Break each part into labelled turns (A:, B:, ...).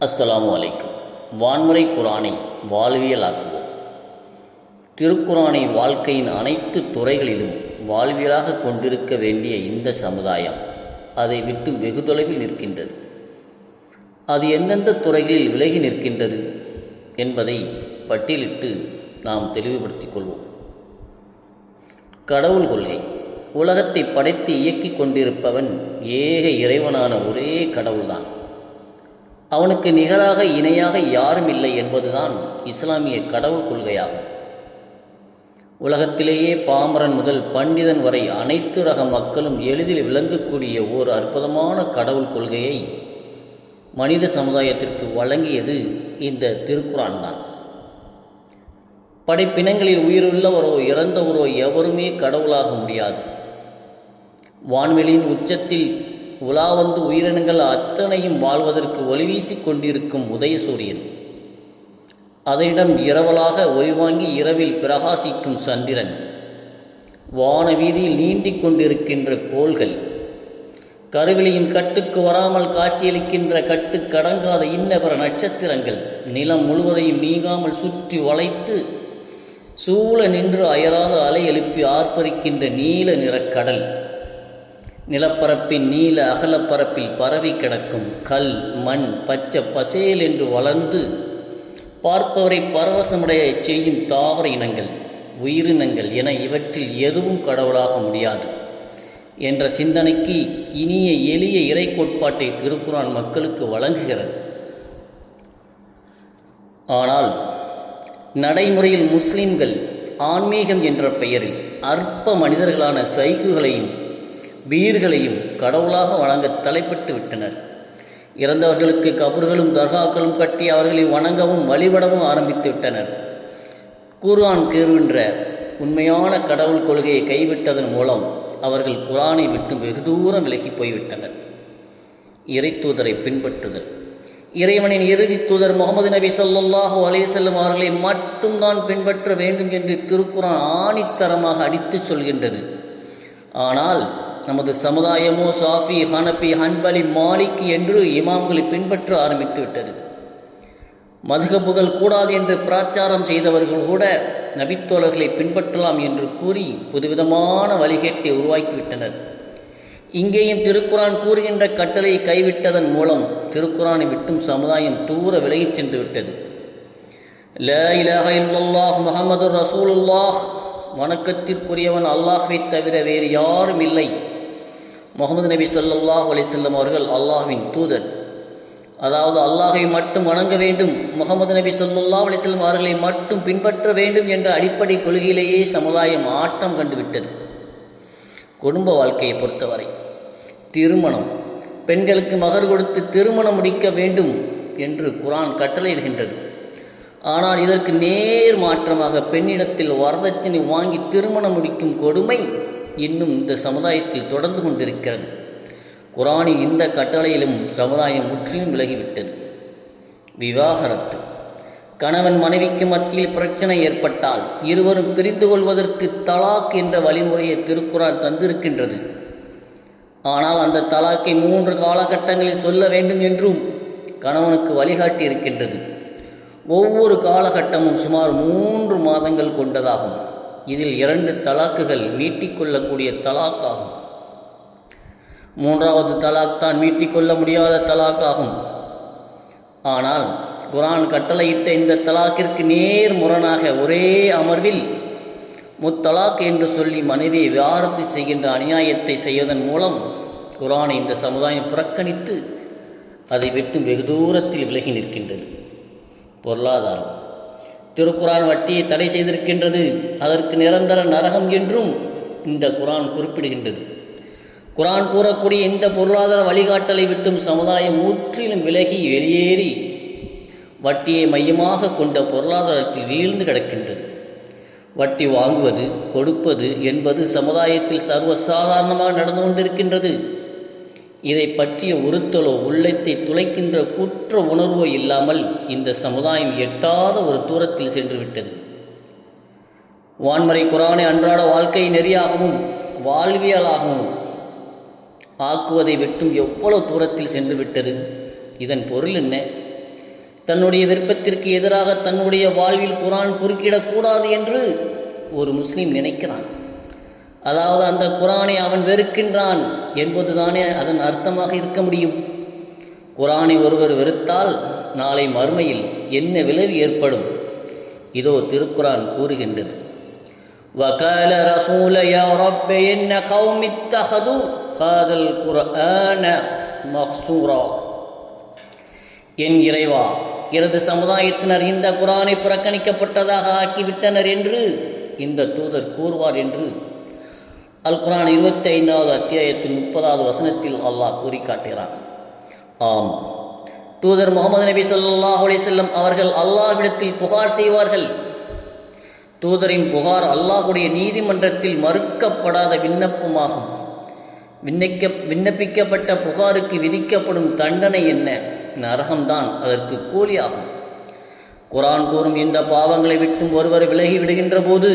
A: அஸ்ஸலாமு அலைக்கும். வான்முறை குரானை வாழ்வியலாக்குவோம். திருக்குரானை வாழ்க்கையின் அனைத்து துறைகளிலும் வாழ்வியலாக கொண்டிருக்க வேண்டிய இந்த சமுதாயம் அதை விட்டு வெகு தொலைவில் நிற்கின்றது. அது எந்தெந்த துறைகளில் விலகி நிற்கின்றது என்பதை பட்டியலிட்டு நாம் தெளிவுபடுத்திக் கொள்வோம். கடவுள் கொள்கை உலகத்தை படைத்து இயக்கிக் கொண்டிருப்பவன் ஏக இறைவனான ஒரே கடவுள்தான். அவனுக்கு நிகராக இணையாக யாரும் இல்லை என்பதுதான் இஸ்லாமிய கடவுள் கொள்கையாகும். உலகத்திலேயே பாமரன் முதல் பண்டிதன் வரை அனைத்து ரக மக்களும் எளிதில் விளங்கக்கூடிய ஓர் அற்புதமான கடவுள் கொள்கையை மனித சமுதாயத்திற்கு வழங்கியது இந்த திருக்குரான் தான் படைப்பினங்களில் உயிருள்ளவரோ இறந்தவரோ எவருமே கடவுளாக முடியாது. வான்வெளியின் உச்சத்தில் உலா வந்து உயிரினங்கள் அத்தனையும் வாழ்வதற்கு ஒளிவீசி கொண்டிருக்கும் உதயசூரியன். அதனிடம் இரவலாக ஒளிவாங்கி இரவில் பிரகாசிக்கும் சந்திரன். வானவீதியில் நீந்திக் கொண்டிருக்கின்ற கோள்கள். கருவிலியின் கட்டுக்கு வராமல் காட்சியளிக்கின்ற கட்டு கடங்காத இன்னபிற நட்சத்திரங்கள். நிலம் முழுவதையும் நீங்காமல் சுற்றி வளைத்து சூழ நின்று அயராத அலை எழுப்பி ஆர்ப்பரிக்கின்ற நீல நிறக்கடல் கடல். நிலப்பரப்பின் நீல அகலப்பரப்பில் பரவி கிடக்கும் கல் மண் பச்சை பசேல் என்று வளர்ந்து பார்ப்பவரை பரவசமடைய செய்யும் தாவர இனங்கள் உயிரினங்கள் என இவற்றில் எதுவும் கடவுளாக முடியாது என்ற சிந்தனைக்கு இனிய எளிய இறை கோட்பாட்டை திருக்குறான் மக்களுக்கு வழங்குகிறது. ஆனால் நடைமுறையில் முஸ்லிம்கள் ஆன்மீகம் என்ற பெயரில் அற்ப மனிதர்களான சைக்குகளையும் வீர்களையும் கடவுளாக வணங்க தலைப்பட்டு விட்டனர். இறந்தவர்களுக்கு கபர்களும் தர்காக்களும் கட்டி அவர்களை வணங்கவும் வழிபடவும் ஆரம்பித்து விட்டனர். குர்ஆன் கூறுகின்ற உண்மையான கடவுள் கொள்கையை கைவிட்டதன் மூலம் அவர்கள் குரானை விட்டு வெகு தூரம் விலகி போய்விட்டனர். இறை தூதரை பின்பற்றுதல். இறைவனின் இறுதி தூதர் முகமது நபி சொல்லாஹு அலைவசல்லம் அவர்களை மட்டும்தான் பின்பற்ற வேண்டும் என்று திருக்குறான் ஆணித்தரமாக அடித்துச் சொல்கின்றது. ஆனால் நமது சமுதாயமோ சாஃபி ஹனபி ஹன்பலி மாலிக் என்று இமாம்களை பின்பற்ற ஆரம்பித்து விட்டது. மதுகப்புகள் கூடாது என்று பிராச்சாரம் செய்தவர்கள் கூட நபித்தோழர்களை பின்பற்றலாம் என்று கூறி புதுவிதமான வழிகேட்டை உருவாக்கிவிட்டனர். இங்கேயும் திருக்குரான் கூறுகின்ற கட்டளையை கைவிட்டதன் மூலம் திருக்குரானை விட்டும் சமுதாயம் தூர விலகிச் சென்று விட்டது. ல இலஹ இல்லல்லாஹ் முகமது ரசூலுல்லாஹ். வணக்கத்திற்குரியவன் அல்லாஹை தவிர வேறு யாரும் இல்லை. முகமது நபி சொல்லல்லாஹ் அலிசல்லம் அவர்கள் அல்லாஹ்வின் தூதர். அதாவது அல்லாஹை மட்டும் வணங்க வேண்டும் முகமது நபி சொல்லல்லா அலிசல்லம் அவர்களை மட்டும் பின்பற்ற வேண்டும் என்ற அடிப்படை கொள்கையிலேயே சமுதாயம் ஆட்டம் கண்டுவிட்டது. குடும்ப வாழ்க்கையை பொறுத்தவரை திருமணம் பெண்களுக்கு மகர் கொடுத்து திருமணம் முடிக்க வேண்டும் என்று குரான் கட்டளையிடுகின்றது. ஆனால் இதற்கு நேர் மாற்றமாக பெண்ணிடத்தில் வரதட்சணை வாங்கி திருமணம் முடிக்கும் கொடுமை இன்னும் இந்த சமுதாயத்தில் தொடர்ந்து கொண்டிருக்கிறது. குரானின் இந்த கட்டளையிலும் சமுதாயம் முற்றிலும் விலகிவிட்டது. விவாகரத்து. கணவன் மனைவிக்கு மத்தியில் பிரச்சனை ஏற்பட்டால் இருவரும் பிரிந்து கொள்வதற்கு தலாக் என்ற வழிமுறையை திருக்குறான் தந்திருக்கின்றது. ஆனால் அந்த தலாக்கை மூன்று காலகட்டங்களில் சொல்ல வேண்டும் என்றும் கணவனுக்கு வழிகாட்டி இருக்கின்றது ஒவ்வொரு காலகட்டமும் சுமார் மூன்று மாதங்கள் கொண்டதாகும். இதில் இரண்டு தலாக்குகள் மீட்டிக்கொள்ளக்கூடிய தலாக் ஆகும் மூன்றாவது தலாக் தான் மீட்டிக்கொள்ள முடியாத தலாக் ஆகும் ஆனால் குரான் கட்டளையிட்ட இந்த தலாக்கிற்கு நேர் முரணாக ஒரே அமர்வில் முத்தலாக் என்று சொல்லி மனைவியை விவாரத்து செய்கின்ற அநியாயத்தை செய்வதன் மூலம் குரானை இந்த சமுதாயம் புறக்கணித்து அதை விட்டு வெகு தூரத்தில் விலகி நிற்கின்றது. பொருளாதாரம். திருக்குரான் வட்டியை தடை செய்திருக்கின்றது. அதற்கு நிரந்தர நரகம் என்றும் இந்த குரான் குறிப்பிடுகின்றது. குரான் கூறக்கூடிய இந்த பொருளாதார வழிகாட்டலை விட்டும் சமுதாயம் முற்றிலும் விலகி வெளியேறி வட்டியை மையமாக கொண்ட பொருளாதாரத்தில் வீழ்ந்து கிடக்கின்றது. வட்டி வாங்குவது கொடுப்பது என்பது சமுதாயத்தில் சர்வசாதாரணமாக நடந்து கொண்டிருக்கின்றது. இதை பற்றிய உறுத்தலோ உள்ளத்தை துளைக்கின்ற குற்ற உணர்வோ இல்லாமல் இந்த சமுதாயம் எட்டாத ஒரு தூரத்தில் சென்று விட்டது வான்மறை குரானை அன்றாட வாழ்க்கை நெறியாகவும் வாழ்வியலாகவும் ஆக்குவதை விட்டும் எவ்வளவு தூரத்தில் சென்று விட்டது இதன் பொருள் என்ன? தன்னுடைய விருப்பத்திற்கு எதிராக தன்னுடைய வாழ்வில் குரான் குறுக்கிடக்கூடாது என்று ஒரு முஸ்லீம் நினைக்கிறான். அதாவது அந்த குரானை அவன் வெறுக்கின்றான் என்பதுதானே அதன் அர்த்தமாக இருக்க முடியும் குரானை ஒருவர் வெறுத்தால் நாளை மறுமையில் என்ன விளைவு ஏற்படும் இதோ திருக்குரான் கூறுகின்றது وقال رسول يا رب إن قوم اتخذوا هذا القرآن مخصورا என் இறைவா எனது சமுதாயத்தினர் இந்த குரானை புறக்கணிக்கப்பட்டதாக ஆக்கிவிட்டனர் என்று இந்த தூதர் கூறுவார் என்று அல் குரான் இருபத்தி ஐந்தாவது அத்தியாயத்தின் முப்பதாவது வசனத்தில் அல்லாஹ் கூறி காட்டுகிறான் ஆம். தூதர் முகமது நபி சொல்லாஹ் செல்லம் அவர்கள் அல்லாஹ்விடத்தில் புகார் செய்வார்கள். தூதரின் புகார் அல்லாஹுடைய நீதிமன்றத்தில் மறுக்கப்படாத விண்ணப்பமாகும். விண்ணக்க விண்ணப்பிக்கப்பட்ட புகாருக்கு விதிக்கப்படும் தண்டனை என்ன? நரகம்தான் அதற்கு கூலியாகும் குரான் கூறும் இந்த பாவங்களை விட்டும் ஒருவர் விலகி விடுகின்ற போது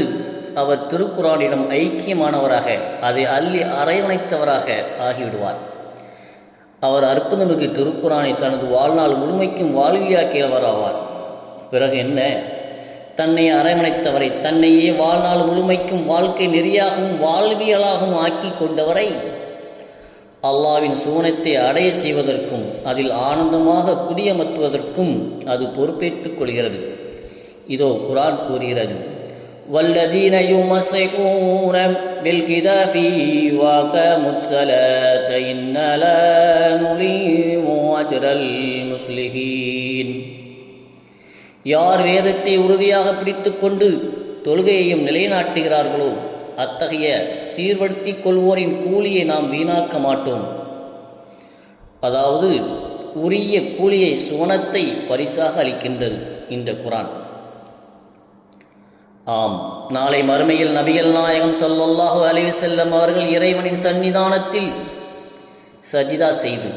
A: அவர் திருக்குரானிடம் ஐக்கியமானவராக அதை அள்ளி அரவணைத்தவராக ஆகிவிடுவார். அவர் அற்புதமிகு திருக்குரானை தனது வாழ்நாள் முழுமைக்கும் வாழ்வியாக்கியவர் ஆவார் பிறகு என்ன? தன்னை அரவணைத்தவரை தன்னையே வாழ்நாள் முழுமைக்கும் வாழ்க்கை நெறியாகவும் வாழ்வியலாகவும் ஆக்கி கொண்டவரை அல்லாவின் சூனத்தை அடைய செய்வதற்கும் அதில் ஆனந்தமாக குடியமர்த்துவதற்கும் அது பொறுப்பேற்றுக் கொள்கிறது. இதோ குரான் கூறுகிறது. والذين يمسكون بالكتاب وأقاموا الصلاة إنا لا نضيع أجر المصلحين யார் வேதத்தை உறுதியாக பிடித்துக்கொண்டு தொழுகையையும் நிலைநாட்டுகிறார்களோ அத்தகைய சீர்படுத்திக் கொள்வோரின் கூலியை நாம் வீணாக்க மாட்டோம் அதாவது உரிய கூலியை சுவனத்தை பரிசாக அளிக்கின்றது இந்த குரான் ஆம். நாளை மறுமையில் நபிகள் நாயகம் ஸல்லல்லாஹு அலைஹி செல்லம் அவர்கள் இறைவனின் சன்னிதானத்தில் சஜிதா செய்து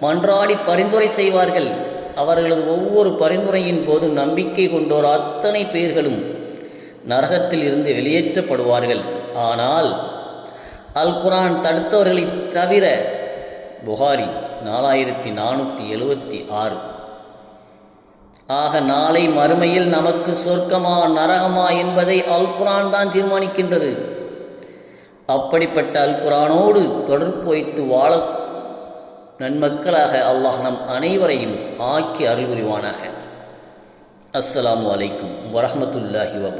A: மன்றாடி பரிந்துரை செய்வார்கள். அவர்களது ஒவ்வொரு பரிந்துரையின் போது நம்பிக்கை கொண்டோர் அத்தனை பேர்களும் நரகத்தில் இருந்து வெளியேற்றப்படுவார்கள். ஆனால் அல் குரான் தடுத்தவர்களை தவிர புகாரி நாலாயிரத்தி நானூற்றி எழுபத்தி ஆறு. ஆக நாளை மறுமையில் நமக்கு சொர்க்கமா நரகமா என்பதை அல் குரான் தான் தீர்மானிக்கின்றது. அப்படிப்பட்ட அல் குரானோடு தொடர்பு வைத்து வாழ நன்மக்களாக அல்லாஹ் நம் அனைவரையும் ஆக்கி அருள் புரிவானாக அஸ்ஸலாமு அலைக்கும் வரஹ்மத்துல்லாஹி வ